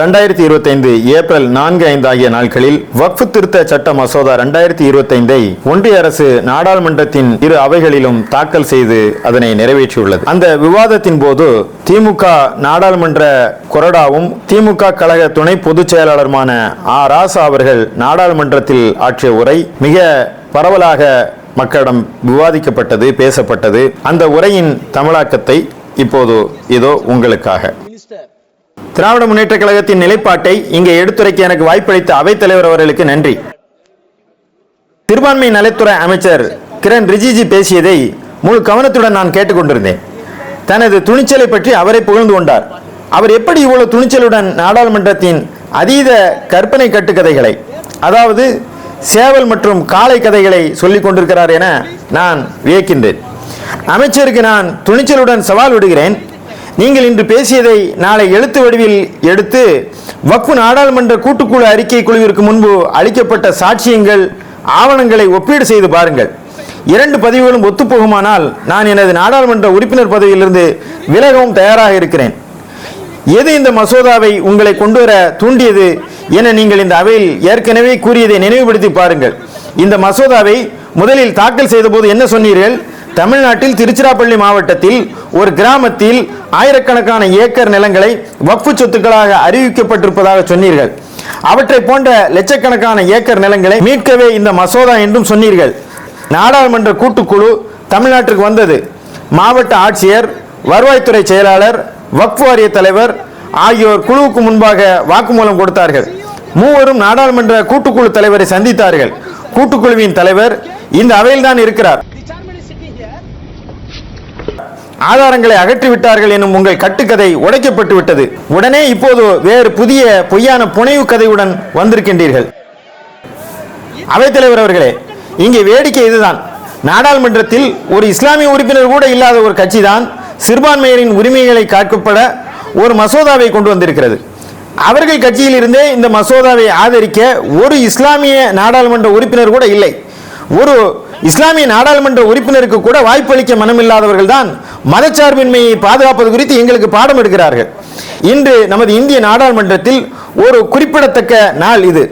ரெண்டாயிரத்தி இருபத்தைந்து ஏப்ரல் நான்கு ஐந்து ஆகிய நாட்களில் வக்ஃபு திருத்த சட்ட மசோதா ரெண்டாயிரத்தி இருபத்தைந்தை ஒன்றிய அரசு நாடாளுமன்றத்தின் இரு அவைகளிலும் தாக்கல் செய்து அதனை நிறைவேற்றியுள்ளது. அந்த விவாதத்தின் போது திமுக நாடாளுமன்ற கொறடாவும் திமுக கழக துணை பொதுச் செயலாளருமான ஆ ராசா அவர்கள் நாடாளுமன்றத்தில் ஆற்றிய உரை மிக பரவலாக மக்களிடம் விவாதிக்கப்பட்டது பேசப்பட்டது. அந்த உரையின் தமிழாக்கத்தை இப்போது இதோ உங்களுக்காக. திராவிட முன்னேற்ற கழகத்தின் நிலைப்பாட்டை இங்கே எடுத்துரைக்க எனக்கு வாய்ப்பளித்த அவைத்தலைவர் அவர்களுக்கு நன்றி. சிறுபான்மை நலத்துறை அமைச்சர் கிரண் ரிஜிஜி பேசியதை முழு கவனத்துடன் நான் கேட்டுக்கொண்டிருந்தேன். தனது துணிச்சலை பற்றி அவரை புகழ்ந்து கொண்டார். அவர் எப்படி இவ்வளவு துணிச்சலுடன் நாடாளுமன்றத்தின் அதீத கற்பனை கட்டுக்கதைகளை அதாவது சேவல் மற்றும் காளை கதைகளை சொல்லிக் கொண்டிருக்கிறார் என நான் வியக்கின்றேன். அமைச்சருக்கு நான் துணிச்சலுடன் சவால் விடுகிறேன். நீங்கள் இன்று பேசியதை நாளை எழுத்து வடிவில் எடுத்து வக்ஃபு நாடாளுமன்ற கூட்டுக்குழு அறிக்கை குழுவிற்கு முன்பு அளிக்கப்பட்ட சாட்சியங்கள் ஆவணங்களை ஒப்பீடு செய்து பாருங்கள். இரண்டு பதிவுகளும் ஒத்துப்போகுமானால் நான் எனது நாடாளுமன்ற உறுப்பினர் பதவியிலிருந்து விலகவும் தயாராக இருக்கிறேன். எது இந்த மசோதாவை உங்களை கொண்டு வர தூண்டியது என நீங்கள் இந்த அவையில் ஏற்கனவே கூறியதை நினைவுபடுத்தி பாருங்கள். இந்த மசோதாவை முதலில் தாக்கல் செய்தபோது என்ன சொன்னீர்கள்? தமிழ்நாட்டில் திருச்சிராப்பள்ளி மாவட்டத்தில் ஒரு கிராமத்தில் ஆயிரக்கணக்கான ஏக்கர் நிலங்களை வக்ஃபு சொத்துக்களாக அறிவிக்கப்பட்டிருப்பதாக சொன்னீர்கள். அவற்றை போன்ற லட்சக்கணக்கான ஏக்கர் நிலங்களை மீட்கவே இந்த மசோதா என்றும் சொன்னீர்கள். நாடாளுமன்ற கூட்டுக்குழு தமிழ்நாட்டிற்கு வந்தது. மாவட்ட ஆட்சியர் வருவாய்த்துறை செயலாளர் வக்ஃபு வாரிய தலைவர் ஆகியோர் குழுவுக்கு முன்பாக வாக்குமூலம் கொடுத்தார்கள். மூவரும் நாடாளுமன்ற கூட்டுக்குழு தலைவரை சந்தித்தார்கள். கூட்டுக்குழுவின் தலைவர் இந்த அவையில்தான் இருக்கிறார். ஆதாரங்களை அகற்றி விட்டார்கள் எனும் உங்கள் கட்டுக்கதை உடைக்கப்பட்டு விட்டது. உடனே இப்போது வேறு புதிய பொய்யான புனைவு கதையுடன் வந்திருக்கின்றீர்கள். அவைத்தலைவர் அவர்களே இங்கே வேடிக்கை இதுதான். நாடாளுமன்றத்தில் ஒரு இஸ்லாமிய உறுப்பினர் கூட இல்லாத ஒரு கட்சி தான் சிறுபான்மையரின் உரிமைகளை காக்கப்பட ஒரு மசோதாவை கொண்டு வந்திருக்கிறது. அவர்கள் கட்சியில் இருந்தே இந்த மசோதாவை ஆதரிக்க ஒரு இஸ்லாமிய நாடாளுமன்ற உறுப்பினர் கூட இல்லை. ஒரு இஸ்லாமிய நாடாளுமன்ற உறுப்பினருக்கு கூட வாய்ப்பளிக்க மனமில்லாதவர்கள் தான் மதச்சார்பின்மையை பாதுகாப்பது குறித்து எங்களுக்கு பாடம் எடுக்கிறார்கள். இன்று நமது இந்திய நாடாளுமன்றத்தில் ஒரு குறிப்பிடத்தக்க நாள் இது.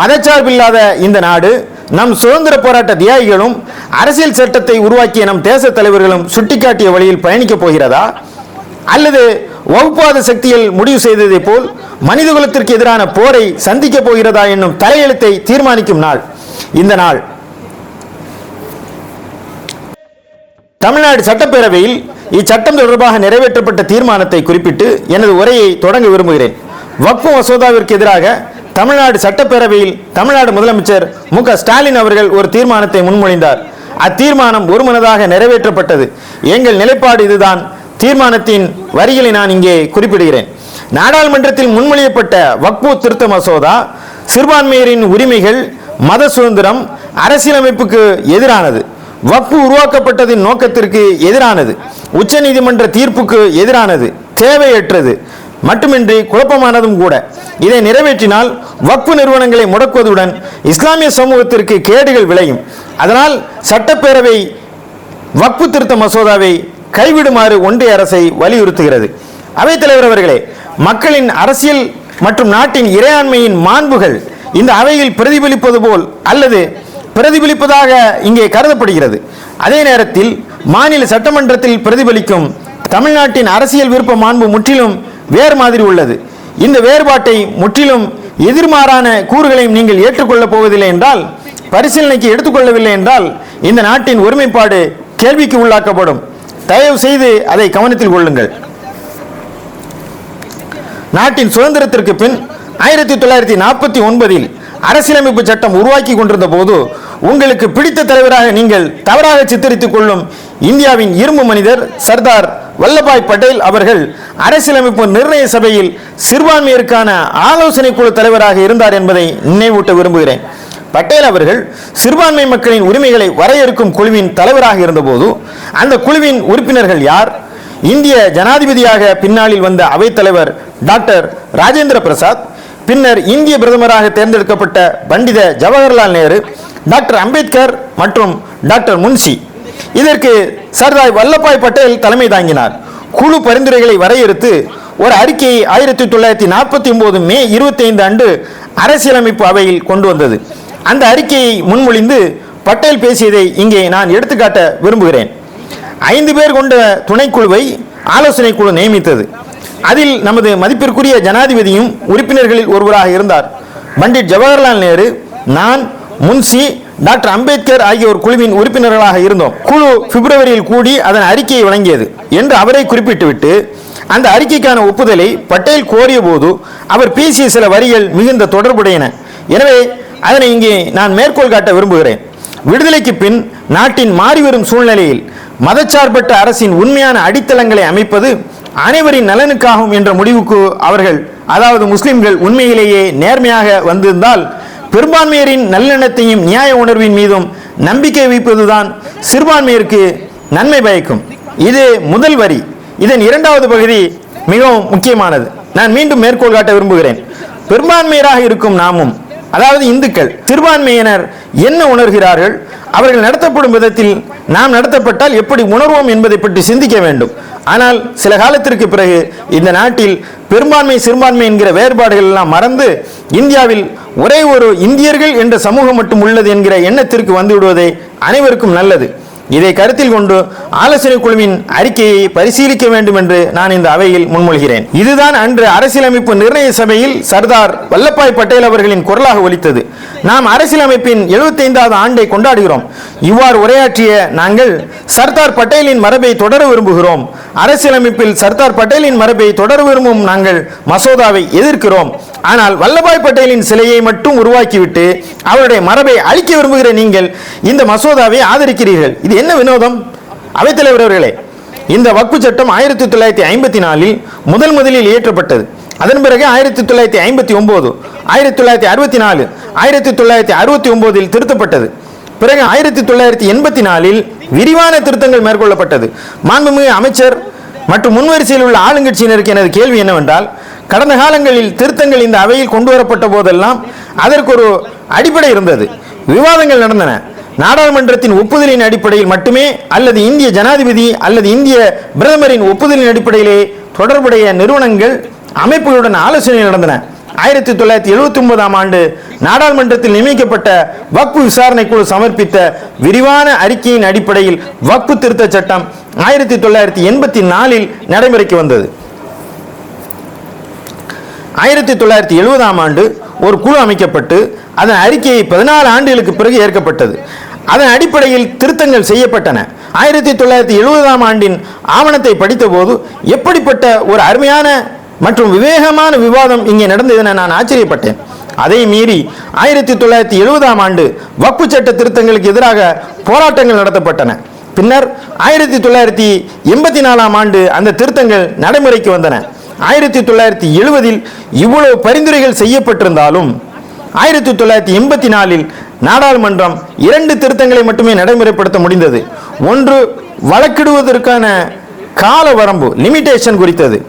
மதச்சார்பில்லாத இந்த நாடு நம் சுதந்திர போராட்ட தியாகிகளும் அரசியல் சட்டத்தை உருவாக்கிய நம் தேச தலைவர்களும் சுட்டிக்காட்டிய வழியில் பயணிக்கப் போகிறதா? அல்லது வகுப்பாத சக்தியில் முடிவு செய்ததை போல் மனிதகுலத்திற்கு எதிரான போரை சந்திக்கப் போகிறதா என்னும் தலையெழுத்தை தீர்மானிக்கும் நாள். இந்த நாள் தமிழ்நாடு சட்டப்பேரவையில் இச்சட்டம் தொடர்பாக நிறைவேற்றப்பட்ட தீர்மானத்தை குறிப்பிட்டு எனது உரையை தொடங்க விரும்புகிறேன். வக்ஃபு மசோதாவிற்கு எதிராக தமிழ்நாடு சட்டப்பேரவையில் தமிழ்நாடு முதலமைச்சர் மு ஸ்டாலின் அவர்கள் ஒரு தீர்மானத்தை முன்மொழிந்தார். அத்தீர்மானம் ஒருமனதாக நிறைவேற்றப்பட்டது. எங்கள் நிலைப்பாடு இதுதான். தீர்மானத்தின் வரிகளை நான் இங்கே குறிப்பிடுகிறேன். நாடாளுமன்றத்தில் முன்மொழியப்பட்ட வக்பு திருத்த மசோதா சிறுபான்மையரின் உரிமைகள் மத சுதந்திரம் அரசியலமைப்புக்கு எதிரானது. வக்ஃபு உருவாக்கப்பட்டதின் நோக்கத்திற்கு எதிரானது. உச்சநீதிமன்ற தீர்ப்புக்கு எதிரானது தேவையற்றது. மட்டுமின்றி குழப்பமானதும் கூட. இதை நிறைவேற்றினால் வக்ஃபு நிறுவனங்களை முடக்குவதுடன் இஸ்லாமிய சமூகத்திற்கு கேடுகள் விளையும். அதனால் சட்டப்பேரவை வக்ஃபு திருத்த மசோதாவை கைவிடுமாறு ஒன்றிய அரசை வலியுறுத்துகிறது. அவைத்தலைவர் அவர்களே மக்களின் அரசியல் மற்றும் நாட்டின் இறையாண்மையின் மாண்புகள் இந்த அவையில் பிரதிபலிப்பது போல் அல்லது பிரதிபலிப்பதாக இங்கே கருதப்படுகிறது. அதே நேரத்தில் மாநில சட்டமன்றத்தில் பிரதிபலிக்கும் தமிழ்நாட்டின் அரசியல் விருப்ப மாண்பு முற்றிலும் வேறு மாதிரி உள்ளது. இந்த வேறுபாட்டை முற்றிலும் எதிர்மாறான கூறுகளையும் நீங்கள் ஏற்றுக்கொள்ளப் போவதில்லை என்றால் பரிசீலனைக்கு எடுத்துக்கொள்ளவில்லை என்றால் இந்த நாட்டின் ஒருமைப்பாடு கேள்விக்கு உள்ளாக்கப்படும். தயவு செய்து அதை கவனத்தில் கொள்ளுங்கள். நாட்டின் சுதந்திரத்திற்கு பின் ஆயிரத்தி தொள்ளாயிரத்தி நாற்பத்தி ஒன்பதில் அரசியலமைப்பு சட்டம் உருவாக்கி கொண்டிருந்த போது உங்களுக்கு பிடித்த தலைவராக நீங்கள் தவறாக சித்தரித்துக் கொள்ளும் இந்தியாவின் இரும்பு மனிதர் சர்தார் வல்லபாய் பட்டேல் அவர்கள் அரசியலமைப்பு நிர்ணய சபையில் சிறுபான்மையருக்கான ஆலோசனை குழு தலைவராக இருந்தார் என்பதை நினைவூட்ட விரும்புகிறேன். பட்டேல் அவர்கள் சிறுபான்மை மக்களின் உரிமைகளை வரையறுக்கும் குழுவின் தலைவராக இருந்தபோது அந்த குழுவின் உறுப்பினர்கள் யார்? இந்திய ஜனாதிபதியாக பின்னாளில் வந்த அவைத்தலைவர் டாக்டர் ராஜேந்திர பிரசாத் பின்னர் இந்திய பிரதமராக தேர்ந்தெடுக்கப்பட்ட பண்டித ஜவஹர்லால் நேரு டாக்டர் அம்பேத்கர் மற்றும் டாக்டர் முன்சி இதற்கு சர்தார் வல்லபாய் பட்டேல் தலைமை தாங்கினார். குழு பரிந்துரைகளை வரையறுத்து ஒரு அறிக்கையை ஆயிரத்தி தொள்ளாயிரத்தி நாற்பத்தி ஒன்பது மே இருபத்தி ஐந்து அன்று அரசியலமைப்பு அவையில் கொண்டு வந்தது. அந்த அறிக்கையை முன்மொழிந்து பட்டேல் பேசியதை இங்கே நான் எடுத்துக்காட்ட விரும்புகிறேன். ஐந்து பேர் கொண்ட துணைக்குழுவை ஆலோசனை குழு நியமித்தது. அதில் நமது மதிப்பிற்குரிய ஜனாதிபதியும் உறுப்பினர்களில் ஒருவராக இருந்தார். பண்டிட் ஜவஹர்லால் நேரு நான் முன்சி டாக்டர் அம்பேத்கர் ஆகியோர் குழுவின் உறுப்பினர்களாக இருந்தோம். குழு பிப்ரவரியில் கூடி அதன் அறிக்கையை வழங்கியது என்று அவரை குறிப்பிட்டுவிட்டு அந்த அறிக்கைக்கான ஒப்புதலை பட்டேல் கோரிய போது அவர் பேசிய சில வரிகள் மிகுந்த தொடர்புடையன. எனவே அதனை இங்கே நான் மேற்கோள் காட்ட விரும்புகிறேன். விடுதலைக்கு பின் நாட்டின் மாறிவரும் சூழ்நிலையில் மதச்சார்பற்ற அரசின் உண்மையான அடித்தளங்களை அமைப்பது அனைவரின் நலனுக்காகும் என்ற முடிவுக்கு அவர்கள் அதாவது முஸ்லிம்கள் உண்மையிலேயே நேர்மையாக வந்திருந்தால் பெரும்பான்மையரின் நல்லெண்ணத்தையும் நியாய உணர்வின் மீதும் நம்பிக்கை வைப்பதுதான் சிறுபான்மையருக்கு நன்மை பயக்கும். இது முதல் வரி. இதன் இரண்டாவது பகுதி மிகவும் முக்கியமானது. நான் மீண்டும் மேற்கோள் காட்ட விரும்புகிறேன். பெரும்பான்மையராக இருக்கும் நாமும் அதாவது இந்துக்கள் சிறுபான்மையினர் என்ன உணர்கிறார்கள்? அவர்கள் நடத்தப்படும் விதத்தில் நாம் நடத்தப்பட்டால் எப்படி உணர்வோம் என்பதை பற்றி சிந்திக்க வேண்டும். ஆனால் சில காலத்திற்கு பிறகு இந்த நாட்டில் பெரும்பான்மை சிறுபான்மை என்கிற வேறுபாடுகள் எல்லாம் மறந்து இந்தியாவில் ஒரே ஒரு இந்தியர்கள் என்ற சமூகம் மட்டும் உள்ளது என்கிற எண்ணத்திற்கு வந்துவிடுவதே அனைவருக்கும் நல்லது. இதை கருத்தில் கொண்டு ஆலோசனை குழுவின் அறிக்கையை பரிசீலிக்க வேண்டும் என்று நான் இந்த அவையில் முன்மொழிகிறேன். இதுதான் அன்று அரசியலமைப்பு நிர்ணய சபையில் சர்தார் வல்லபாய் பட்டேல் அவர்களின் குரலாக ஒலித்தது. நாம் அரசியலமைப்பின் 75வது ஆண்டை கொண்டாடுகிறோம். இவ்வாறு உரையாற்றிய நாங்கள் சர்தார் பட்டேலின் மரபை தொடர விரும்புகிறோம். அரசியலமைப்பில் சர்தார் பட்டேலின் மரபை தொடர விரும்பும் நாங்கள் மசோதாவை எதிர்க்கிறோம். ஆனால் வல்லபாய் பட்டேலின் சிலையை மட்டும் உருவாக்கிவிட்டு அவருடைய மரபை அழிக்க விரும்புகிற நீங்கள் இந்த மசோதாவை ஆதரிக்கிறீர்கள். இது என்ன வினோதம்? அவைத்தலைவர் அவர்களே இந்த வக்பு சட்டம் ஆயிரத்தி தொள்ளாயிரத்தி ஐம்பத்தி நாலில் முதல் முதலில் இயற்றப்பட்டது. அதன் பிறகு ஆயிரத்தி தொள்ளாயிரத்தி ஐம்பத்தி ஒன்பது ஆயிரத்தி தொள்ளாயிரத்தி அறுபத்தி நாலு ஆயிரத்தி தொள்ளாயிரத்தி அறுபத்தி ஒன்பதில் திருத்தப்பட்டது. பிறகு ஆயிரத்தி தொள்ளாயிரத்தி எண்பத்தி நாலில் விரிவான திருத்தங்கள் மேற்கொள்ளப்பட்டது. மாண்புமிகு அமைச்சர் மற்றும் முன்வரிசையில் உள்ள ஆளுங்கட்சியினருக்கு எனது கேள்வி என்னவென்றால் கடந்த காலங்களில் திருத்தங்கள் இந்த அவையில் கொண்டு வரப்பட்ட போதெல்லாம் அதற்கு ஒரு அடிப்படை இருந்தது. விவாதங்கள் நடந்தன. நாடாளுமன்றத்தின் ஒப்புதலின் அடிப்படையில் மட்டுமே அல்லது இந்திய ஜனாதிபதி அல்லது இந்திய பிரதமரின் ஒப்புதலின் அடிப்படையிலே தொடர்புடைய நிறுவனங்கள் அமைப்புகளுடன் ஆலோசனை நடந்தன. ஆயிரத்தி தொள்ளாயிரத்தி எழுபத்தி ஒன்பதாம் ஆண்டு நாடாளுமன்றத்தில் நியமிக்கப்பட்ட வக்பு விசாரணை குழு சமர்ப்பித்த விரிவான அறிக்கையின் அடிப்படையில் வக்பு திருத்த சட்டம் ஆயிரத்தி தொள்ளாயிரத்தி எண்பத்தி நாலில் நடைமுறைக்கு வந்தது. ஆயிரத்தி தொள்ளாயிரத்தி எழுபதாம் ஆண்டு ஒரு குழு அமைக்கப்பட்டு அதன் அறிக்கையை பதினாலு ஆண்டுகளுக்கு பிறகு ஏற்கப்பட்டது. அதன் அடிப்படையில் திருத்தங்கள் செய்யப்பட்டன. ஆயிரத்தி தொள்ளாயிரத்தி எழுபதாம் ஆண்டின் ஆவணத்தை படித்தபோது எப்படிப்பட்ட ஒரு அருமையான மற்றும் விவேகமான விவாதம் இங்கே நடந்ததென நான் ஆச்சரியப்பட்டேன். அதை மீறி ஆயிரத்தி தொள்ளாயிரத்தி எழுபதாம் ஆண்டு வப்பு சட்ட திருத்தங்களுக்கு எதிராக போராட்டங்கள் நடத்தப்பட்டன. பின்னர் ஆயிரத்தி தொள்ளாயிரத்தி எண்பத்தி நாலாம் ஆண்டு அந்த திருத்தங்கள் நடைமுறைக்கு வந்தன. ஆயிரத்தி தொள்ளாயிரத்தி எழுபதில் இவ்வளவு பரிந்துரைகள் செய்யப்பட்டிருந்தாலும் ஆயிரத்தி தொள்ளாயிரத்தி எண்பத்தி நாலில் நாடாளுமன்றம் இரண்டு திருத்தங்களை மட்டுமே நடைமுறைப்படுத்த முடிந்தது. ஒன்று வழக்கிடுவதற்கான கால வரம்பு லிமிட்டேஷன் குறித்தது.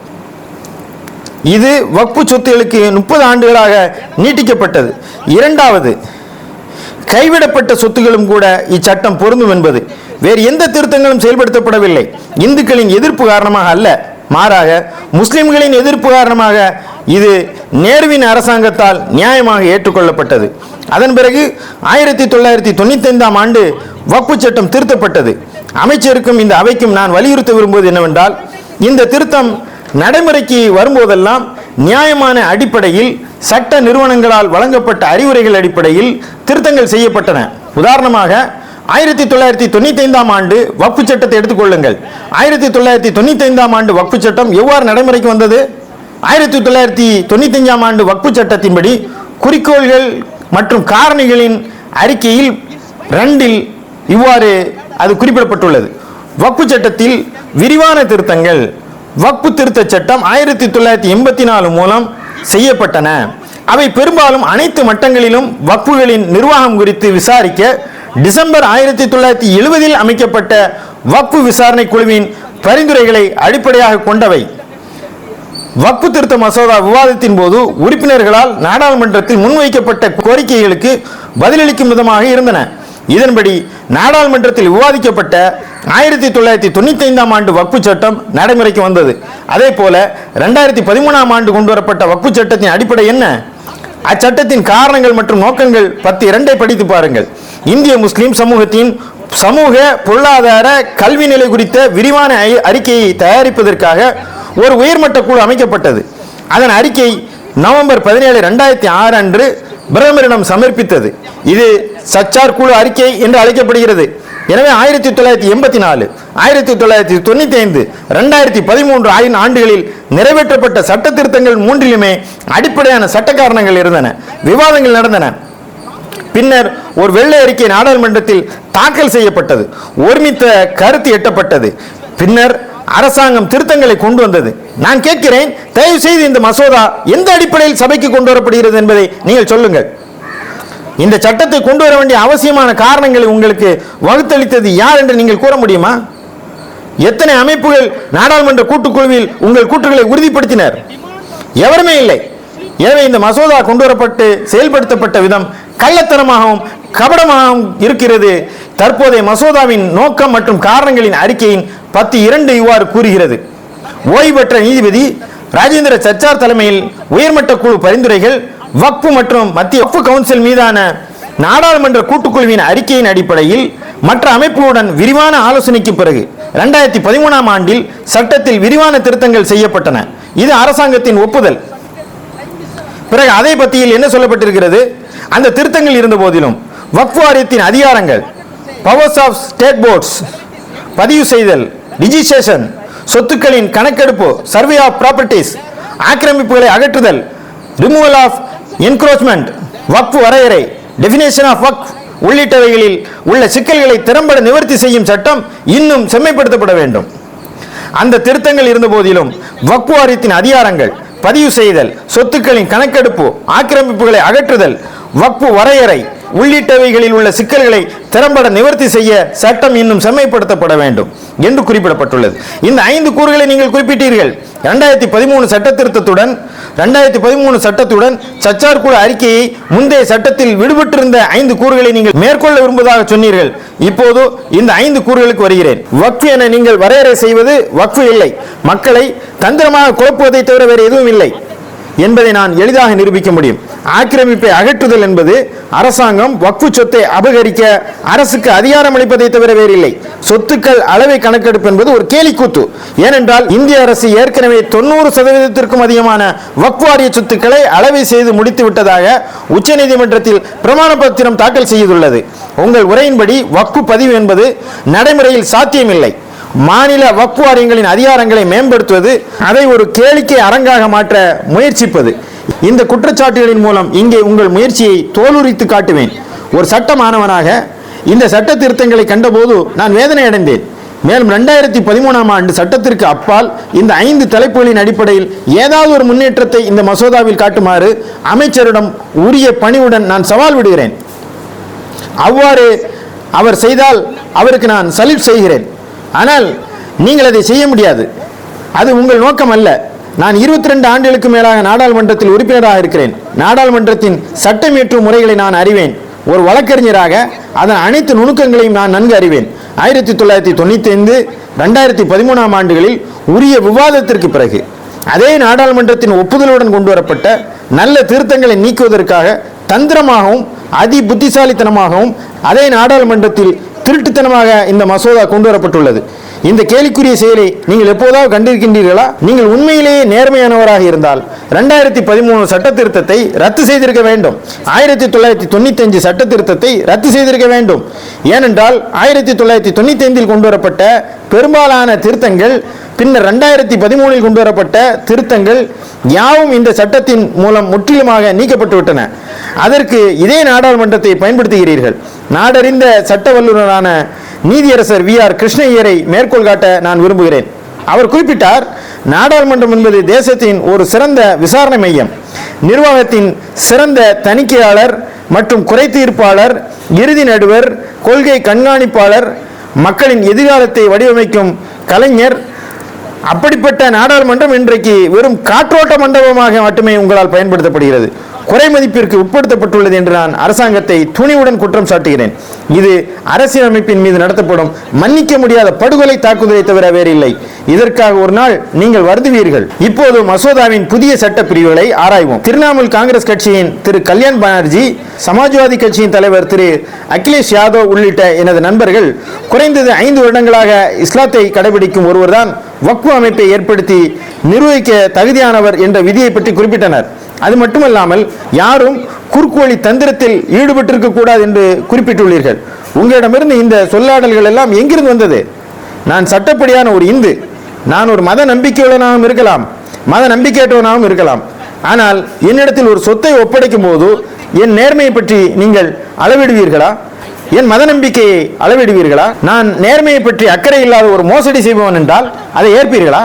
இது வக்பு சொத்துகளுக்கு முப்பது ஆண்டுகளாக நீட்டிக்கப்பட்டது. இரண்டாவது கைவிடப்பட்ட சொத்துகளும் கூட இச்சட்டம் பொருந்தும் என்பது. வேறு எந்த திருத்தங்களும் செயல்படுத்தப்படவில்லை. இந்துக்களின் எதிர்ப்பு காரணமாக அல்ல. மாறாக முஸ்லிம்களின் எதிர்ப்பு காரணமாக இது நேருவின் அரசாங்கத்தால் நியாயமாக ஏற்றுக்கொள்ளப்பட்டது. அதன் பிறகு ஆயிரத்தி தொள்ளாயிரத்தி தொண்ணூத்தைந்தாம் ஆண்டு வக்பு சட்டம் திருத்தப்பட்டது. அமைச்சருக்கும் இந்த அவைக்கும் நான் வலியுறுத்த விரும்புவது என்னவென்றால் இந்த திருத்தம் நடைமுறைக்கு வரும்போதெல்லாம் நியாயமான அடிப்படையில் சட்ட நிறுவனங்களால் வழங்கப்பட்ட அறிவுரைகள் அடிப்படையில் திருத்தங்கள் செய்யப்பட்டன. உதாரணமாக ஆயிரத்தி தொள்ளாயிரத்தி தொண்ணூத்தி ஐந்தாம் ஆண்டு வக்ஃபு சட்டத்தை எடுத்துக்கொள்ளுங்கள் ஆயிரத்தி தொள்ளாயிரத்தி தொண்ணூத்தி ஐந்தாம் ஆண்டு வக்ஃபு சட்டம் எவ்வாறு நடைமுறைக்கு வந்தது? ஆயிரத்தி தொள்ளாயிரத்தி தொண்ணூத்தி அஞ்சாம் ஆண்டு வக்ஃபு சட்டத்தின்படி குறிக்கோள்கள் மற்றும் காரணிகளின் அறிக்கையில் ரெண்டில் இவ்வாறு அது குறிப்பிடப்பட்டுள்ளது. வக்ஃபு சட்டத்தில் விரிவான திருத்தங்கள் வக்ஃபு திருத்த சட்டம் ஆயிரத்தி தொள்ளாயிரத்தி எண்பத்தி நாலு மூலம் செய்யப்பட்டன. அவை பெரும்பாலும் அனைத்து மட்டங்களிலும் வக்ஃபுகளின் நிர்வாகம் குறித்து விசாரிக்க டிசம்பர் ஆயிரத்தி தொள்ளாயிரத்தி எழுபதில் அமைக்கப்பட்ட வக்பு விசாரணை குழுவின் பரிந்துரைகளை அடிப்படையாக கொண்டவை. வக்பு திருத்த மசோதா விவாதத்தின் போது உறுப்பினர்களால் நாடாளுமன்றத்தில் முன்வைக்கப்பட்ட கோரிக்கைகளுக்கு பதிலளிக்கும் விதமாக இருந்தன. இதன்படி நாடாளுமன்றத்தில் விவாதிக்கப்பட்ட ஆயிரத்தி தொள்ளாயிரத்தி தொண்ணூத்தி ஐந்தாம் ஆண்டு வக்பு சட்டம் நடைமுறைக்கு வந்தது. அதே போல ரெண்டாயிரத்தி பதிமூணாம் ஆண்டு கொண்டு வரப்பட்ட வக்பு சட்டத்தின் அடிப்படை என்ன? அச்சட்டத்தின் காரணங்கள் மற்றும் நோக்கங்கள் பத்து இரண்டை படித்து பாருங்கள். இந்திய முஸ்லிம் சமூகத்தின் சமூக பொருளாதார கல்வி நிலை குறித்த விரிவான அறிக்கையை தயாரிப்பதற்காக ஒரு உயர்மட்ட குழு அமைக்கப்பட்டது. அதன் அறிக்கை நவம்பர் பதினேழு ரெண்டாயிரத்தி ஆறு அன்று பிரதமரிடம் சமர்ப்பித்தது. இது சச்சார் குழு அறிக்கை என்று அழைக்கப்படுகிறது. எனவே ஆயிரத்தி தொள்ளாயிரத்தி எண்பத்தி நாலு ஆயிரத்தி தொள்ளாயிரத்தி தொண்ணூத்தி ஐந்து ரெண்டாயிரத்தி பதிமூன்று ஆயிரம் ஆண்டுகளில் நிறைவேற்றப்பட்ட சட்ட திருத்தங்கள் மூன்றிலுமே அடிப்படையான சட்ட காரணங்கள் இருந்தன. விவாதங்கள் நடந்தன. பின்னர் ஒரு வெள்ளை அறிக்கை நாடாளுமன்றத்தில் தாக்கல் செய்யப்பட்டது. ஒருமித்த கருத்து எட்டப்பட்டது. பின்னர் அரசாங்கம் திருத்தங்களை கொண்டு வந்தது. நான் கேட்கிறேன் தயவு செய்து இந்த மசோதா எந்த அடிப்படையில் சபைக்கு கொண்டு வரப்படுகிறது என்பதை நீங்கள் சொல்லுங்கள். இந்த சட்டத்தை கொண்டு வர வேண்டிய அவசியமான காரணங்களை உங்களுக்கு வகுத்தளித்தது யார் என்று நீங்கள் கூற முடியுமா? எத்தனை அமைப்புகள் நாடாளுமன்ற கூட்டுக்குழுவில் உங்கள் கூற்றுகளை உறுதிப்படுத்தினர்? எவருமே இல்லை. எனவே இந்த மசோதா கொண்டு வரப்பட்டு செயல்படுத்தப்பட்ட விதம் கள்ளத்தனமாகவும் கபடமாகவும் இருக்கிறது. தற்போதைய மசோதாவின் நோக்கம் மற்றும் காரணங்களின் அறிக்கையின் பத்து இரண்டு இவ்வாறு கூறுகிறது. ஓய்வு பெற்ற நீதிபதி ராஜேந்திர சச்சார் தலைமையில் உயர்மட்ட குழு பரிந்துரைகள் வக்ஃபு மற்றும் மத்திய வக்ஃபு கவுன்சில் மீதான நாடாளுமன்ற கூட்டுக்குழுவின் அறிக்கையின் அடிப்படையில் மற்ற அமைப்புகளுடன் விரிவான ஆலோசனைக்கு பிறகு ரெண்டாயிரத்தி பதிமூணாம் ஆண்டில் சட்டத்தில் விரிவான திருத்தங்கள் செய்யப்பட்டன. இது அரசாங்கத்தின் ஒப்புதல். பிறகு அதை பற்றியில் என்ன சொல்லப்பட்டிருக்கிறது? அந்த திருத்தங்கள் இருந்த போதிலும் வக்ஃப் வாரியத்தின் அதிகாரங்கள் பவர்ஸ் ஆஃப் ஸ்டேட் போர்ட்ஸ் பதிவு செய்தல் ரிஜிஸ்ட்ரேஷன் சொத்துக்களின் கணக்கெடுப்பு சர்வே ஆஃப் ப்ராப்பர்ட்டிஸ் ஆக்கிரமிப்புகளை அகற்றுதல் ரிமூவல் ஆஃப் என்க்ரோச்மெண்ட் வக்ஃப் வரையறை டெஃபினேஷன் ஆஃப் வக்ஃப் உள்ளிட்டவைகளில் உள்ள சிக்கல்களை திறம்பட நிவர்த்தி செய்யும் சட்டம் இன்னும் செம்மைப்படுத்தப்பட வேண்டும். அந்த திருத்தங்கள் இருந்த போதிலும் வக்ஃப் வாரியத்தின் அதிகாரங்கள் பதிவு செய்தல் சொத்துக்களின் கணக்கெடுப்பு ஆக்கிரமிப்புகளை அகற்றுதல் வக்பு வரையறை உள்ளிட்டவைகளில் உள்ள சிக்கல்களை திறம்பட நிவர்த்தி செய்ய சட்டம் இன்னும் செம்மைப்படுத்தப்பட வேண்டும் என்று குறிப்பிடப்பட்டுள்ளது. இந்த ஐந்து கூறுகளை நீங்கள் குறிப்பிட்டீர்கள். ரெண்டாயிரத்தி பதிமூணு சட்ட திருத்தத்துடன் ரெண்டாயிரத்தி பதிமூணு சட்டத்துடன் சச்சார் குழு அறிக்கையை முந்தைய சட்டத்தில் விடுபட்டிருந்த ஐந்து கூறுகளை நீங்கள் மேற்கொள்ள விரும்புவதாக சொன்னீர்கள். இப்போது இந்த ஐந்து கூறுகளுக்கு வருகிறேன். வக்ஃபு என நீங்கள் வரையறை செய்வது வக்ஃபு இல்லை. மக்களை தந்திரமாக குழப்புவதை தவிர வேறு எதுவும் இல்லை. என்பதை நான் எளிதாக நிரூபிக்க முடியும். ஆக்கிரமிப்பை அகற்றுதல் என்பது அரசாங்கம் வக்ஃபு சொத்தை அபகரிக்க அரசுக்கு அதிகாரம் அளிப்பதை தவிர வேறில்லை. சொத்துக்கள் அளவை கணக்கெடுப்பு என்பது ஒரு கேலிக்கூத்து. ஏனென்றால் இந்திய அரசு ஏற்கனவே தொண்ணூறு சதவீதத்திற்கும் அதிகமான வக்ஃப் வாரிய சொத்துக்களை அளவை செய்து முடித்து விட்டதாக உச்சநீதிமன்றத்தில் பிரமாண பத்திரம் தாக்கல் செய்துள்ளது. உங்கள் உரையின்படி வக்கு பதிவு என்பது நடைமுறையில் சாத்தியமில்லை. மாநில வக்ஃபு வாரியங்களின் அதிகாரங்களை மேம்படுத்துவது அதை ஒரு கேளிக்கை அரங்காக மாற்ற முயற்சிப்பது. இந்த குற்றச்சாட்டுகளின் மூலம் இங்கே உங்கள் முயற்சியை தோலுரித்து காட்டுவேன். ஒரு சட்ட மாணவனாக இந்த சட்ட திருத்தங்களை கண்டபோது நான் வேதனை அடைந்தேன். மேலும் ரெண்டாயிரத்தி பதிமூணாம் ஆண்டு சட்டத்திற்கு அப்பால் இந்த ஐந்து தலைப்புகளின் அடிப்படையில் ஏதாவது ஒரு முன்னேற்றத்தை இந்த மசோதாவில் காட்டுமாறு அமைச்சரிடம் உரிய பணிவுடன் நான் சவால் விடுகிறேன். அவ்வாறு அவர் செய்தால் அவருக்கு நான் சல்யூட் செய்கிறேன். ஆனால் நீங்கள் அதை செய்ய முடியாது. அது உங்கள் நோக்கம் அல்ல. நான் இருபத்தி ரெண்டு ஆண்டுகளுக்கு மேலாக நாடாளுமன்றத்தில் உறுப்பினராக இருக்கிறேன். நாடாளுமன்றத்தின் சட்டம் இயற்றும் முறைகளை நான் அறிவேன். ஒரு வழக்கறிஞராக அதன் அனைத்து நுணுக்கங்களையும் நான் நன்கு அறிவேன். ஆயிரத்தி தொள்ளாயிரத்தி தொண்ணூத்தி ஐந்து ரெண்டாயிரத்தி பதிமூணாம் ஆண்டுகளில் உரிய விவாதத்திற்கு பிறகு அதே நாடாளுமன்றத்தின் ஒப்புதலுடன் கொண்டு வரப்பட்ட நல்ல திருத்தங்களை நீக்குவதற்காக தந்திரமாகவும் அதி புத்திசாலித்தனமாகவும் அதே நாடாளுமன்றத்தில் திருட்டுத்தனமாக இந்த மசோதா கொண்டு வரப்பட்டுள்ளது இந்த கேலிக்குரிய செயலை நீங்கள் எப்போதாவது கண்டிருக்கின்றீர்களா? நீங்கள் உண்மையிலேயே நேர்மையானவராக இருந்தால் ரெண்டாயிரத்தி பதிமூணு சட்ட திருத்தத்தை ரத்து செய்திருக்க வேண்டும். ஆயிரத்தி தொள்ளாயிரத்தி தொண்ணூத்தி அஞ்சு சட்ட திருத்தத்தை ரத்து செய்திருக்க வேண்டும். ஏனென்றால் ஆயிரத்தி தொள்ளாயிரத்தி தொண்ணூத்தி ஐந்தில் கொண்டு வரப்பட்ட பெரும்பாலான திருத்தங்கள் பின்னர் ரெண்டாயிரத்தி பதிமூணில் கொண்டு வரப்பட்ட திருத்தங்கள் யாவும் இந்த சட்டத்தின் மூலம் முற்றிலுமாக நீக்கப்பட்டுவிட்டன. அதற்கு இதே நாடாளுமன்றத்தை பயன்படுத்துகிறீர்கள். நாடறிந்த சட்ட வல்லுநரான நீதியரசர் வி ஆர் கிருஷ்ணய்யரை மேற்கோள் காட்ட நான் விரும்புகிறேன். அவர் குறிப்பிட்டார் நாடாளுமன்றம் என்பது தேசத்தின் ஒரு சிறந்த விசாரணை மையம். நிர்வாகத்தின் சிறந்த தணிக்கையாளர் மற்றும் குறை தீர்ப்பாளர் இறுதி நடுவர் கொள்கை கண்காணிப்பாளர் மக்களின் எதிர்காலத்தை வடிவமைக்கும் கலைஞர் அப்படிப்பட்ட நாடாளுமன்றம் இன்றைக்கு வெறும் காற்றோட்ட மண்டபமாக மட்டுமே உங்களால் பயன்படுத்தப்படுகிறது. குறைமதிப்பிற்கு உட்படுத்தப்பட்டுள்ளது என்று நான் அரசாங்கத்தை துணிவுடன் குற்றம் சாட்டுகிறேன். இது அரசியலமைப்பின் மீது நடத்தப்படும் மன்னிக்க முடியாத படுகொலை தாக்குதலை தவிர வேறில்லை. இதற்காக ஒரு நாள் நீங்கள் வருதுவீர்கள் இப்போது மசோதாவின் புதிய சட்ட பிரிவுகளை ஆராய்வோம். திரிணாமுல் காங்கிரஸ் கட்சியின் திரு. கல்யாண் பானர்ஜி சமாஜ்வாதி கட்சியின் தலைவர் திரு. அகிலேஷ் யாதவ் உள்ளிட்ட எனது நண்பர்கள் குறைந்தது ஐந்து வருடங்களாக இஸ்லாத்தை கடைபிடிக்கும் ஒருவர்தான் வக்ஃபு அமைப்பை ஏற்படுத்தி நிர்வகிக்க தகுதியானவர் என்ற விதியை பற்றி குறிப்பிட்டனர். அது மட்டுமல்லாமல் யாரும் குறுக்குவழி தந்திரத்தில் ஈடுபட்டிருக்க கூடாது என்று குறிப்பிட்டுள்ளீர்கள். உங்களிடமிருந்து இந்த சொல்லாடல்கள் எல்லாம் எங்கிருந்து வந்தது? நான் சட்டப்படியான ஒரு இந்து. நான் ஒரு மத நம்பிக்கையுடனாகவும் இருக்கலாம் மத நம்பிக்கையற்றவனாகவும் இருக்கலாம். ஆனால் என்னிடத்தில் ஒரு சொத்தை ஒப்படைக்கும் போது என் நேர்மையை பற்றி நீங்கள் அளவிடுவீர்களா? என் மத நம்பிக்கையை அளவிடுவீர்களா? நான் நேர்மையை பற்றி அக்கறை இல்லாத ஒரு மோசடி செய்பவன் என்றால் அதை ஏற்பீர்களா?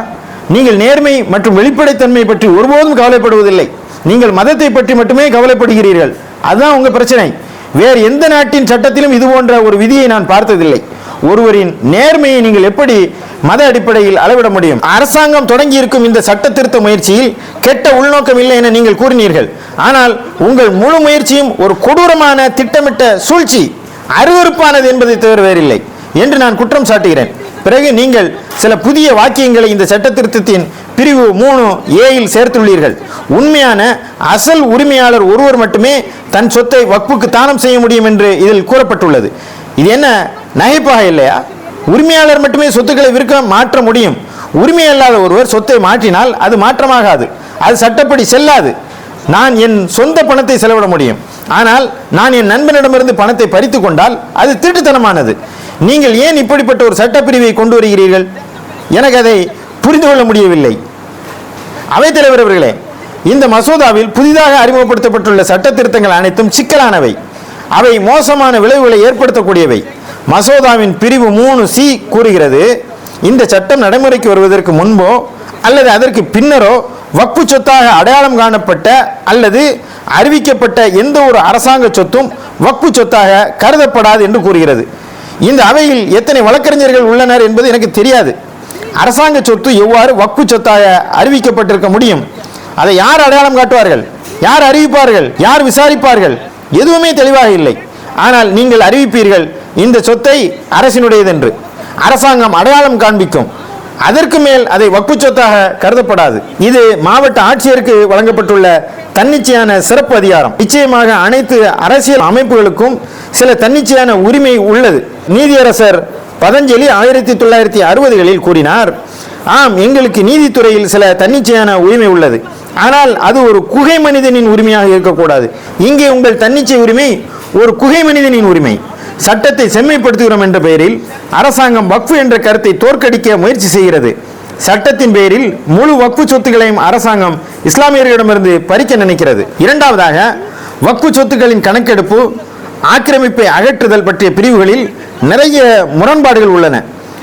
நீங்கள் நேர்மை மற்றும் வெளிப்படைத்தன்மை பற்றி ஒருபோதும் கவலைப்படுவதில்லை. நீங்கள் மதத்தை பற்றி மட்டுமே கவலைப்படுகிறீர்கள். அதுதான் உங்கள் பிரச்சனை. வேறு எந்த நாட்டின் சட்டத்திலும் இது போன்ற ஒரு விதியை நான் பார்த்ததில்லை. ஒருவரின் நேர்மையை நீங்கள் எப்படி மத அடிப்படையில் அளவிட முடியும்? அரசாங்கம் தொடங்கி இருக்கும் இந்த சட்ட திருத்த முயற்சியில் கெட்ட உள்நோக்கம் இல்லை என நீங்கள் கூறினீர்கள். ஆனால் உங்கள் முழு முயற்சியும் ஒரு கொடூரமான திட்டமிட்ட சூழ்ச்சி. அருவருப்பானது என்பதை தவிர வேறில்லை. என்று நான் குற்றம் சாட்டுகிறேன். பிறகு நீங்கள் சில புதிய வாக்கியங்களை இந்த சட்ட திருத்தத்தின் பிரிவு மூணு ஏயில் சேர்த்துள்ளீர்கள். உண்மையான அசல் உரிமையாளர் ஒருவர் மட்டுமே தன் சொத்தை வக்புக்கு தானம் செய்ய முடியும் என்று இதில் கூறப்பட்டுள்ளது. இது என்ன? நகைப்பாக இல்லையா? உரிமையாளர் மட்டுமே சொத்துக்களை விற்க மாற்ற முடியும். உரிமை அல்லாத ஒருவர் சொத்தை மாற்றினால் அது மாற்றமாகாது. அது சட்டப்படி செல்லாது. நான் என் சொந்த பணத்தை செலவிட முடியும். ஆனால் நான் என் நண்பனிடமிருந்து பணத்தை பறித்து கொண்டால் அது திருட்டுத்தனமானது. நீங்கள் ஏன் இப்படிப்பட்ட ஒரு சட்டப்பிரிவை கொண்டு வருகிறீர்கள்? எனக்கு அதை புரிந்து கொள்ள முடியவில்லை. அவைத்தலைவர் அவர்களே இந்த மசோதாவில் புதிதாக அறிமுகப்படுத்தப்பட்டுள்ள சட்ட திருத்தங்கள் அனைத்தும் சிக்கலானவை. அவை மோசமான விளைவுகளை ஏற்படுத்தக்கூடியவை. மசோதாவின் பிரிவு மூணு சி கூறுகிறது. இந்த சட்டம் நடைமுறைக்கு வருவதற்கு முன்போ அல்லது அதற்கு பின்னரோ வக்பு சொத்தாக அடையாளம் காணப்பட்ட அல்லது அறிவிக்கப்பட்ட எந்த ஒரு அரசாங்க சொத்தும் வக்பு சொத்தாக கருதப்படாது என்று கூறுகிறது. இந்த அவையில் எத்தனை வழக்கறிஞர்கள் உள்ளனர் என்பது எனக்கு தெரியாது. அரசாங்க சொத்து எவ்வாறு வக்கு சொத்தாக அறிவிக்கப்பட்டிருக்க முடியும்? அதை யார் அடையாளம் காட்டுவார்கள்? யார் அறிவிப்பார்கள்? யார் விசாரிப்பார்கள்? எதுவுமே தெளிவாக இல்லை. ஆனால் நீங்கள் அறிவிப்பீர்கள் இந்த சொத்தை அரசினுடையதென்று. அரசாங்கம் அடையாளம் காண்பிக்கும். அதற்கு மேல் அதை வக்கு சொத்தாக கருதப்படாது. இது மாவட்ட ஆட்சியருக்கு வழங்கப்பட்டுள்ள தன்னிச்சையான சிறப்பு அதிகாரம். நிச்சயமாக அனைத்து அரசியல் அமைப்புகளுக்கும் சில தன்னிச்சையான உரிமை உள்ளது. நீதியரசர் பதஞ்சலி ஆயிரத்தி தொள்ளாயிரத்தி அறுபதுகளில் கூறினார் ஆம் எங்களுக்கு நீதித்துறையில் சில தன்னிச்சையான உரிமை உள்ளது. ஆனால் அது ஒரு குகை மனிதனின் உரிமையாக இருக்கக்கூடாது. இங்கே உங்கள் தன்னிச்சை உரிமை ஒரு குகை மனிதனின் உரிமை. சட்டத்தை செம்மைப்படுத்துகிறோம் என்ற பெயரில் அரசாங்கம் வக்ஃபு என்ற கருத்தை தோற்கடிக்க முயற்சி செய்கிறது. சட்டத்தின் பேரில் முழு வக்ஃபு சொத்துக்களையும் அரசாங்கம் இஸ்லாமியர்களிடமிருந்து பறிக்க நினைக்கிறது. இரண்டாவதாக வக்ஃபு சொத்துக்களின் கணக்கெடுப்பு ஆக்கிரமிப்பை அகற்றுதல் பற்றிய பிரிவுகளில் நிறைய முரண்பாடுகள் உள்ளன.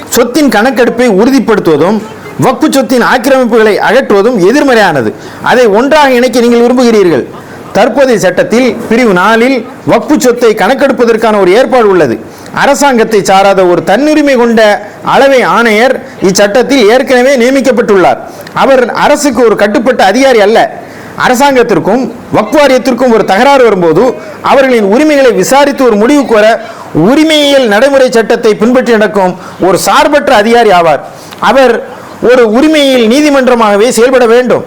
சொத்தின் கணக்கெடுப்பை உறுதிப்படுத்துவதும் வக்பு சொத்தின் ஆக்கிரமிப்புகளை அகற்றுவதும் எதிர்மறையானது. அதை ஒன்றாக இணைக்க நீங்கள் விரும்புகிறீர்கள். தற்போதைய சட்டத்தில் பிரிவு நாலில் வக்பு சொத்தை கணக்கெடுப்பதற்கான ஒரு ஏற்பாடு உள்ளது. அரசாங்கத்தை சாராத ஒரு தன்னுரிமை கொண்ட அளவை ஆணையர் இச்சட்டத்தில் ஏற்கனவே நியமிக்கப்பட்டுள்ளார். அவர் அரசுக்கு ஒரு கட்டுப்பட்ட அதிகாரி அல்ல. அரசாங்கத்திற்கும் வக்வாரியத்திற்கும் ஒரு தகராறு வரும்போது அவர்களின் உரிமைகளை விசாரித்து ஒரு முடிவு கோர உரிமையியல் நடைமுறை சட்டத்தை பின்பற்றி நடக்கும் ஒரு சார்பற்ற அதிகாரி ஆவார். அவர் ஒரு உரிமையில் நீதிமன்றமாகவே செயல்பட வேண்டும்.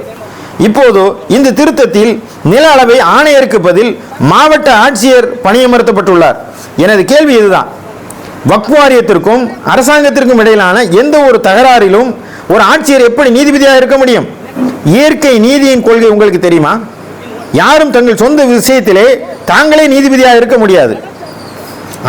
இப்போது இந்த திருத்தத்தில் நில அளவை ஆணையருக்கு பதில் மாவட்ட ஆட்சியர் பணியமர்த்தப்பட்டுள்ளார். எனது கேள்வி இதுதான். வக்வாரியத்திற்கும் அரசாங்கத்திற்கும் இடையிலான எந்த ஒரு தகராறிலும் ஒரு ஆட்சியர் எப்படி நீதிபதியாக இருக்க முடியும்? இயற்கை நீதியின் கொள்கை உங்களுக்கு தெரியுமா? யாரும் தங்கள் சொந்த விஷயத்திலே தாங்களே நீதிபதியாக இருக்க முடியாது.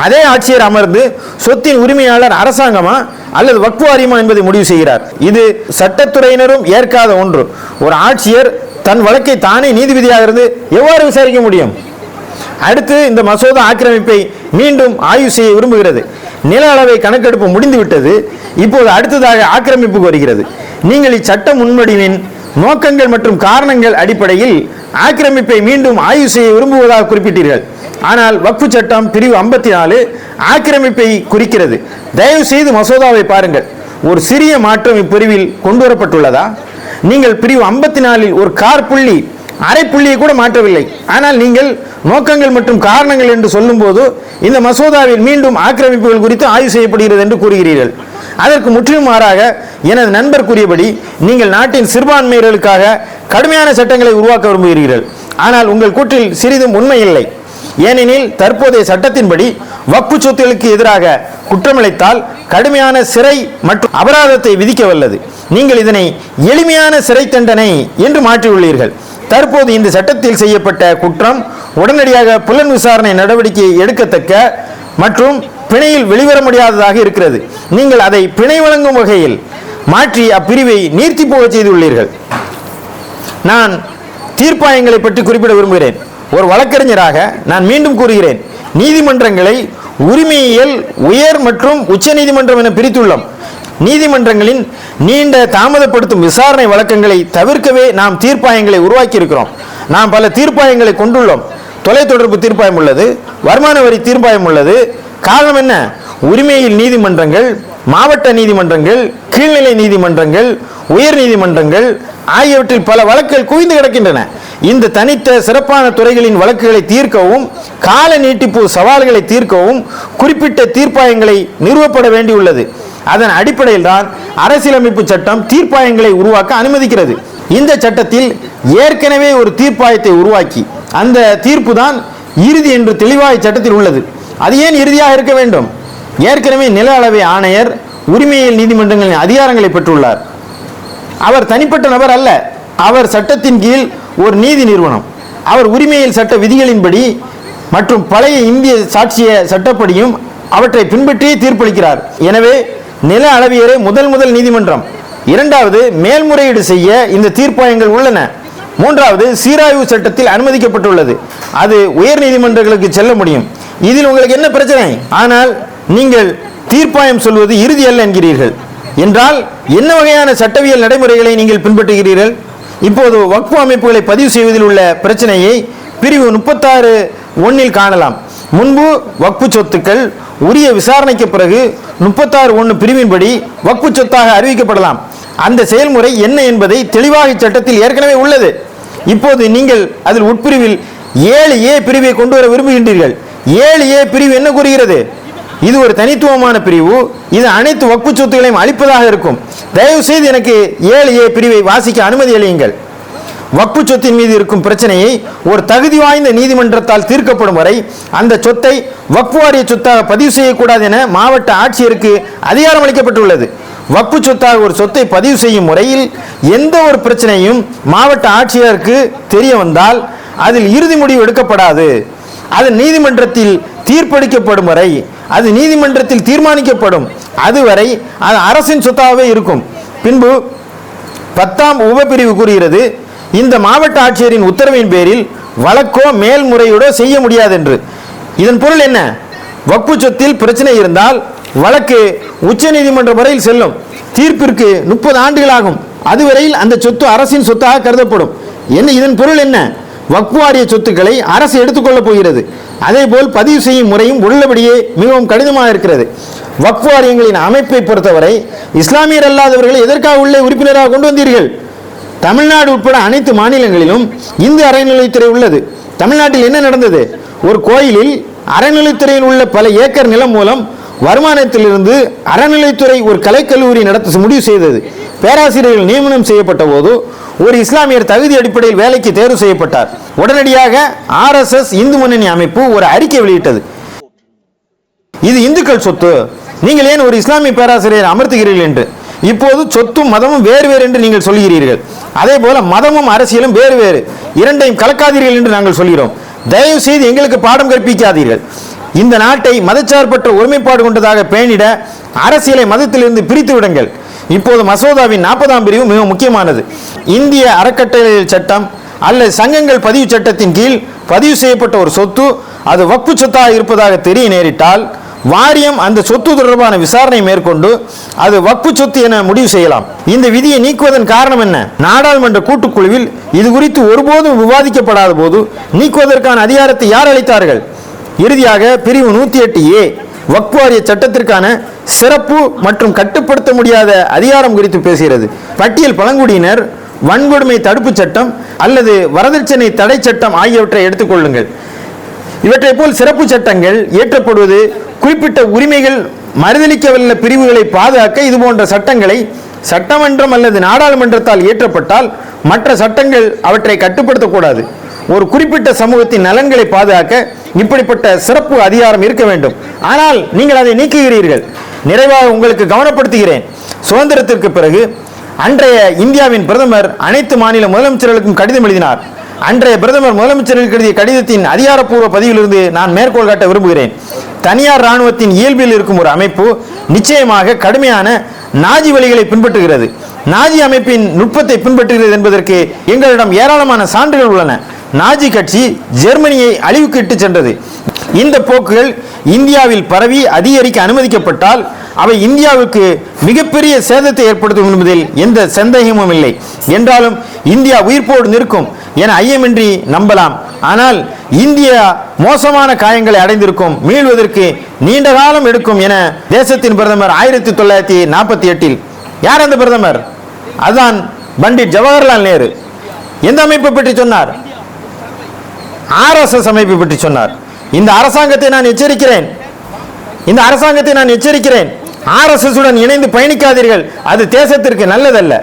அதே ஆட்சியர் அமர்ந்து சொத்தின் உரிமையாளர் அரசாங்கமா அல்லது வக்ஃபு வாரியமா என்பதை முடிவு செய்கிறார். இது சட்டத்துறையினரும் ஏற்காத ஒன்று. ஒரு ஆட்சியர் தன் வழக்கை தானே நீதிபதியாக இருந்து எவ்வாறு விசாரிக்க முடியும்? அடுத்து இந்த மசோதா ஆக்கிரமிப்பை மீண்டும் ஆய்வு செய்ய விரும்புகிறது. நில அளவை கணக்கெடுப்பு முடிந்துவிட்டது. இப்போது அடுத்ததாக ஆக்கிரமிப்புக்கு வருகிறது நீங்கள் இச்சட்ட முன்வடிவின் நோக்கங்கள் மற்றும் காரணங்கள் அடிப்படையில் ஆக்கிரமிப்பை மீண்டும் ஆய்வு செய்ய விரும்புவதாக குறிப்பிட்டீர்கள். ஆனால் வக்ஃபு சட்டம் பிரிவு ஐம்பத்தி நாலு ஆக்கிரமிப்பை குறிக்கிறது. தயவு செய்து மசோதாவை பாருங்கள். ஒரு சிறிய மாற்றம் இப்பிரிவில் கொண்டு வரப்பட்டுள்ளதா நீங்கள் பிரிவு ஐம்பத்தி நாலில் ஒரு கார் புள்ளி அரை புள்ளியை கூட மாற்றவில்லை. ஆனால் நீங்கள் நோக்கங்கள் மற்றும் காரணங்கள் என்று சொல்லும்போது இந்த மசோதாவில் மீண்டும் ஆக்கிரமிப்புகள் குறித்து ஆய்வு செய்யப்படுகிறது என்று கூறுகிறீர்கள். அதற்கு முற்றிலும் மாறாக எனது நண்பர் கூறியபடி நீங்கள் நாட்டின் சிறுபான்மையினருக்காக கடுமையான சட்டங்களை உருவாக்க விரும்புகிறீர்கள். ஆனால் உங்கள் கூற்றில் சிறிதும் உண்மை இல்லை. ஏனெனில் தற்போதைய சட்டத்தின்படி வக்பு சொத்துகளுக்கு எதிராக குற்றமளித்தால் கடுமையான சிறை மற்றும் அபராதத்தை விதிக்க வல்லது நீங்கள் இதனை எளிமையான சிறை தண்டனை என்று மாற்றியுள்ளீர்கள். தற்போது இந்த சட்டத்தில் செய்யப்பட்ட குற்றம் உடனடியாக புலன் விசாரணை நடவடிக்கை எடுக்கத்தக்க மற்றும் பிணையில் வெளிவர முடியாததாக இருக்கிறது. நீங்கள் அதை பிணை வழங்கும் வகையில் மாற்றி அப்பிரிவை நீர்த்தி போகச் செய்துள்ளீர்கள். நான் தீர்ப்பாயங்களை பற்றி குறிப்பிட விரும்புகிறேன். ஒரு வழக்கறிஞராக நான் மீண்டும் கூறுகிறேன். நீதிமன்றங்களை உரிமையியல் உயர் மற்றும் உச்ச நீதிமன்றம் என பிரித்துள்ளோம். நீதிமன்றங்களின் நீண்ட தாமதப்படுத்தும் விசாரணை வழக்கங்களை தவிர்க்கவே நாம் தீர்ப்பாயங்களை உருவாக்கி இருக்கிறோம் நாம் பல தீர்ப்பாயங்களை கொண்டுள்ளோம். தொலைத்தொடர்பு தீர்ப்பாயம் உள்ளது வருமான வரி தீர்ப்பாயம் உள்ளது. காரணம் என்ன? உரிமையில் நீதிமன்றங்கள் மாவட்ட நீதிமன்றங்கள் கீழ்நிலை நீதிமன்றங்கள் உயர் நீதிமன்றங்கள் ஆகியவற்றில் பல வழக்குகள் குவிந்து கிடக்கின்றன. இந்த தனித்த சிறப்பான துறைகளின் வழக்குகளை தீர்க்கவும் கால நீட்டிப்பு சவால்களை தீர்க்கவும் குறிப்பிட்ட தீர்ப்பாயங்களை நிறுவப்பட வேண்டியுள்ளது. அதன் அடிப்படையில் தான் அரசியலமைப்பு சட்டம் தீர்ப்பாயங்களை உருவாக்க அனுமதிக்கிறது. இந்த சட்டத்தில் ஏற்கனவே ஒரு தீர்ப்பாயத்தை உருவாக்கி அந்த தீர்ப்பு தான் இறுதி என்று தெளிவாக சட்டத்தில் உள்ளது. அது ஏன் இறுதியாக இருக்க வேண்டும்? ஏற்கனவே நில அளவை ஆணையர் உரிமையியல் நீதிமன்றங்களின் அதிகாரங்களை பெற்றுள்ளார். அவர் தனிப்பட்ட நபர் அல்ல. அவர் சட்டத்தின் கீழ் ஒரு நீதி நிறுவனம். அவர் உரிமையியல் சட்ட விதிகளின்படி மற்றும் பழைய இந்திய சாட்சிய சட்டப்படியும் அவற்றை பின்பற்றியே தீர்ப்பளிக்கிறார். எனவே நில அளவியரே முதல் முதல் நீதிமன்றம். இரண்டாவது மேல்முறையீடு செய்ய இந்த தீர்ப்பாயங்கள் உள்ளன. மூன்றாவது சீராய்வு சட்டத்தில் அனுமதிக்கப்பட்டுள்ளது. அது உயர் நீதிமன்றங்களுக்கு செல்ல முடியும். இதில் உங்களுக்கு என்ன பிரச்சனை? ஆனால் நீங்கள் தீர்ப்பாயம் சொல்வது இறுதி அல்ல என்கிறீர்கள். என்றால் என்ன வகையான சட்டவியல் நடைமுறைகளை நீங்கள் பின்பற்றுகிறீர்கள்? இப்போது வக்ஃபு அமைப்புகளை பதிவு செய்வதில் உள்ள பிரச்சனையை பிரிவு முப்பத்தாறு ஒன்னில் காணலாம். முன்பு வக்ஃபு சொத்துக்கள் உரிய விசாரணைக்கு பிறகு முப்பத்தாறு ஒன்று பிரிவின்படி வக்ஃபு சொத்தாக அறிவிக்கப்படலாம். அந்த செயல்முறை என்ன என்பதை தெளிவாக இச்சட்டத்தில் ஏற்கனவே உள்ளது. இப்போது நீங்கள் அதில் உட்பிரிவில் ஏழு ஏ பிரிவை கொண்டு வர விரும்புகின்றீர்கள். ஏழு ஏ பிரிவு என்ன கூறுகிறது? இது ஒரு தனித்துவமான பிரிவு. இது அனைத்து வக்கு சொத்துக்களையும் அளிப்பதாக இருக்கும். தயவு செய்து எனக்கு ஏழு ஏ பிரிவை வாசிக்க அனுமதி அளியுங்கள். வக்பு சொத்தின் மீது இருக்கும் பிரச்சனையை ஒரு தகுதி வாய்ந்த நீதிமன்றத்தால் தீர்க்கப்படும் வரை அந்த சொத்தை வக்ஃபு வாரிய சொத்தாக பதிவு செய்யக்கூடாது என மாவட்ட ஆட்சியருக்கு அதிகாரம் அளிக்கப்பட்டுள்ளது. வக்ஃபு சொத்தாக ஒரு சொத்தை பதிவு செய்யும் முறையில் எந்த ஒரு பிரச்சனையும் மாவட்ட ஆட்சியருக்கு தெரிய வந்தால் அதில் இறுதி முடிவு எடுக்கப்படாது. அது நீதிமன்றத்தில் தீர்ப்பளிக்கப்படும் வரை அது நீதிமன்றத்தில் தீர்மானிக்கப்படும். அதுவரை அது அரசின் சொத்தாகவே இருக்கும். பின்பு பத்தாம் உபப்பிரிவு கூறுகிறது இந்த மாவட்ட ஆட்சியரின் உத்தரவின் பேரில் வழக்கோ மேல்முறையீடோ செய்ய முடியாது என்று இதன் பொருள் என்ன? வக்பு சொத்தில் பிரச்சனை இருந்தால் வழக்கு உச்சநீதிமன்றம் வரையில் செல்லும். தீர்ப்பிற்கு முப்பது ஆண்டுகளாகும் அதுவரையில் அந்த சொத்து அரசின் சொத்தாக கருதப்படும். என்ன இதன் பொருள் என்ன? வக்வாரிய சொத்துக்களை அரசு எடுத்துக்கொள்ளப் போகிறது. அதேபோல் பதிவு செய்யும் முறையும் உள்ளபடியே மிகவும் கடினமாக இருக்கிறது. வக்வாரியங்களின் அமைப்பை பொறுத்தவரை இஸ்லாமியர் அல்லாதவர்களை எதற்காக உள்ளே உறுப்பினராக கொண்டு வந்தீர்கள்? தமிழ்நாடு உட்பட அனைத்து மாநிலங்களிலும் இந்து அறநிலைத்துறை உள்ளது. தமிழ்நாட்டில் என்ன நடந்தது? ஒரு கோயிலில் அறநிலைத்துறையில் உள்ள பல ஏக்கர் நிலம் மூலம் வருமானத்திலிருந்து அறநிலைத்துறை ஒரு கலைக்கல்லூரி நடத்த முடிவு செய்தது. பேராசிரியர்கள் நியமனம் செய்யப்பட்ட போது ஒரு இஸ்லாமியர் தகுதி அடிப்படையில் வேலைக்கு தேர்வு செய்யப்பட்டார். உடனடியாக ஆர்எஸ்எஸ் இந்து முன்னணி அமைப்பு ஒரு அறிக்கை வெளியிட்டது. இது இந்துக்கள் சொத்து. நீங்கள் ஏன் ஒரு இஸ்லாமிய பேராசிரியர் அமர்த்துகிறீர்கள் என்று? இப்போது சொத்தும் மதமும் வேறு வேறு என்று நீங்கள் சொல்கிறீர்கள் அதே போல மதமும் அரசியலும் வேறு வேறு. இரண்டையும் கலக்காதீர்கள் என்று நாங்கள் சொல்கிறோம். தயவு செய்து எங்களுக்கு பாடம் கற்பிக்காதீர்கள். இந்த நாட்டை மதச்சார்பற்ற ஒருமைப்பாடு கொண்டதாக பேணிட அரசியலை மதத்திலிருந்து பிரித்து விடுங்கள் இப்போது மசோதாவின் நாற்பதாம் பிரிவு மிக முக்கியமானது. இந்திய அறக்கட்டளை சட்டம் அல்லது சங்கங்கள் பதிவு சட்டத்தின் கீழ் பதிவு செய்யப்பட்ட ஒரு சொத்து அது வக்பு சொத்தாக இருப்பதாக தெரிய நேரிட்டால் வாரியம் அந்த சொத்து தொடர்பான விசாரணை மேற்கொண்டு அது வக்பு சொத்து என முடிவு செய்யலாம். இந்த விதியை நீக்குவதன் காரணம் என்ன? நாடாளுமன்ற கூட்டுக்குழுவில் இது குறித்து ஒருபோதும் விவாதிக்கப்படாத போது நீக்குவதற்கான அதிகாரத்தை யார் அளித்தார்கள்? இறுதியாக பிரிவு நூத்தி எட்டு ஏ வக்வாரிய வாரிய சட்டத்திற்கான சிறப்பு மற்றும் கட்டுப்படுத்த முடியாத அதிகாரம் குறித்து பேசுகிறது. பட்டியல் பழங்குடியினர் வன்கொடுமை தடுப்புச் சட்டம் அல்லது வரதட்சணை தடை சட்டம் ஆகியவற்றை எடுத்துக்கொள்ளுங்கள் இவற்றை போல் சிறப்பு சட்டங்கள் இயற்றப்படுவது குறிப்பிட்ட உரிமைகள் மறுதளிக்கவல்ல பிரிவுகளை பாதுகாக்க இது போன்ற சட்டங்களை சட்டமன்றம் அல்லது நாடாளுமன்றத்தால் இயற்றப்பட்டால் மற்ற சட்டங்கள் அவற்றை கட்டுப்படுத்தக்கூடாது. ஒரு குறிப்பிட்ட சமூகத்தின் நலன்களை பாதுகாக்க இப்படிப்பட்ட சிறப்பு அதிகாரம் இருக்க வேண்டும். ஆனால் நீங்கள் அதை நீக்குகிறீர்கள். நிறைவாக உங்களுக்கு கவனப்படுத்துகிறேன். சுதந்திரத்திற்கு பிறகு அன்றைய இந்தியாவின் பிரதமர் அனைத்து மாநில முதலமைச்சர்களுக்கும் கடிதம் எழுதினார். அன்றைய பிரதமர் முதலமைச்சர்களுக்கு எழுதிய கடிதத்தின் அதிகாரப்பூர்வ பதிவிலிருந்து நான் மேற்கோள் காட்ட விரும்புகிறேன். தனியார் இராணுவத்தின் இயல்பில் இருக்கும் ஒரு அமைப்பு நிச்சயமாக கடுமையான நாஜி வழிகளை பின்பற்றுகிறது. நாஜி அமைப்பின் நுட்பத்தை பின்பற்றுகிறது என்பதற்கு எங்களிடம் ஏராளமான சான்றுகள் உள்ளன. நாஜி கட்சி ஜெர்மனியை அழிவுக்கு சென்றது. இந்த போக்குகள் இந்தியாவில் பரவி அதிகரிக்க அனுமதிக்கப்பட்டால் அவை இந்தியாவுக்கு மிகப்பெரிய சேதத்தை ஏற்படுத்தும் என்பதில் எந்த சந்தேகமும் இல்லை. என்றாலும் இந்தியா உயிர்ப்போடு நிற்கும் என ஐயமின்றி நம்பலாம். ஆனால் இந்தியா மோசமான காயங்களை அடைந்திருக்கும் மீள்வதற்கு நீண்ட காலம் எடுக்கும் என தேசத்தின் பிரதமர் ஆயிரத்தி தொள்ளாயிரத்தி நாற்பத்தி எட்டில். யார் அந்த பிரதமர்? அதான் பண்டிட் ஜவஹர்லால் நேரு. எந்த அமைப்பை பற்றி சொன்னார்? ஆர்எஸ்எஸ் அமைப்பு பற்றி சொன்னார். இந்த அரசாங்கத்தை நான் எச்சரிக்கிறேன். இந்த அரசாங்கத்தை நான் எச்சரிக்கிறேன். ஆர்எஸ்எஸ் உடன் இணைந்து பயணிக்காதீர்கள். அது தேசத்திற்கு நல்லதல்ல.